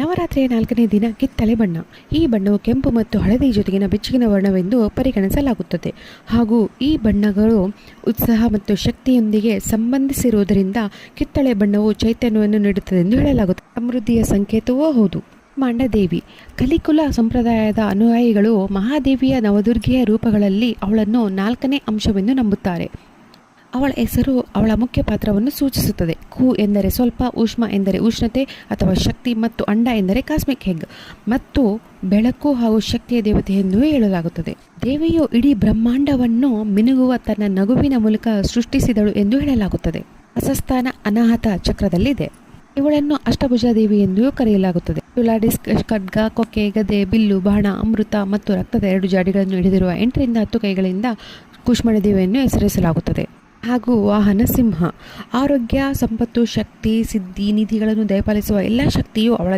ನವರಾತ್ರಿಯ ನಾಲ್ಕನೇ ದಿನ ಕಿತ್ತಳೆ ಬಣ್ಣ ಈ ಬಣ್ಣವು ಕೆಂಪು ಮತ್ತು ಹಳದಿ ಜೊತೆಗಿನ ಬೆಚ್ಚಗಿನ ವರ್ಣವೆಂದು ಪರಿಗಣಿಸಲಾಗುತ್ತದೆ. ಹಾಗೂ ಈ ಬಣ್ಣಗಳು ಉತ್ಸಾಹ ಮತ್ತು ಶಕ್ತಿಯೊಂದಿಗೆ ಸಂಬಂಧಿಸಿರುವುದರಿಂದ ಕಿತ್ತಳೆ ಬಣ್ಣವು ಚೈತನ್ಯವನ್ನು ನೀಡುತ್ತದೆ ಎಂದು ಹೇಳಲಾಗುತ್ತದೆ. ಸಮೃದ್ಧಿಯ ಸಂಕೇತವೂ ಹೌದು. ಮಾಂಡದೇವಿ. ಕಲಿಕುಲ ಸಂಪ್ರದಾಯದ ಅನುಯಾಯಿಗಳು ಮಹಾದೇವಿಯ ನವದುರ್ಗೆಯ ರೂಪಗಳಲ್ಲಿ ಅವಳನ್ನು ನಾಲ್ಕನೇ ಅಂಶವೆಂದು ನಂಬುತ್ತಾರೆ. ಅವಳ ಹೆಸರು ಅವಳ ಮುಖ್ಯ ಪಾತ್ರವನ್ನು ಸೂಚಿಸುತ್ತದೆ. ಕು ಎಂದರೆ ಸ್ವಲ್ಪ, ಉಷ್ಮ ಎಂದರೆ ಉಷ್ಣತೆ ಅಥವಾ ಶಕ್ತಿ ಮತ್ತು ಅಂಡ ಎಂದರೆ ಕಾಸ್ಮಿಕ್ ಹೆಗ್. ಮತ್ತು ಬೆಳಕು ಹಾಗೂ ಶಕ್ತಿಯ ದೇವತೆ ಎಂದು ಹೇಳಲಾಗುತ್ತದೆ. ದೇವಿಯು ಇಡೀ ಬ್ರಹ್ಮಾಂಡವನ್ನು ಮಿನುಗುವ ತನ್ನ ನಗುವಿನ ಮೂಲಕ ಸೃಷ್ಟಿಸಿದಳು ಎಂದು ಹೇಳಲಾಗುತ್ತದೆ. ಅಸಸ್ಥಾನ ಅನಾಹತ ಚಕ್ರದಲ್ಲಿದೆ. ಇವಳನ್ನು ಅಷ್ಟಭುಜ ದೇವಿ ಎಂದೂ ಕರೆಯಲಾಗುತ್ತದೆ. ತುಲಾಡಿಸ್ ಖಡ್ಗ, ಕೊಕ್ಕೆ, ಗದೆ, ಬಿಲ್ಲು, ಬಾಣ, ಅಮೃತ ಮತ್ತು ರಕ್ತದ ಎರಡು ಜಾಡಿಗಳನ್ನು ಹಿಡಿದಿರುವ ಎಂಟರಿಂದ ಹತ್ತು ಕೈಗಳಿಂದ ಕುಷ್ಮಣ ದೇವಿಯನ್ನು ಹೆಸರಿಸಲಾಗುತ್ತದೆ. ಹಾಗೂ ವಾಹನ ಸಿಂಹ. ಆರೋಗ್ಯ ಸಂಪತ್ತು ಶಕ್ತಿ ಸಿದ್ಧಿ ನಿಧಿಗಳನ್ನು ದಯಪಾಲಿಸುವ ಎಲ್ಲ ಶಕ್ತಿಯು ಅವಳ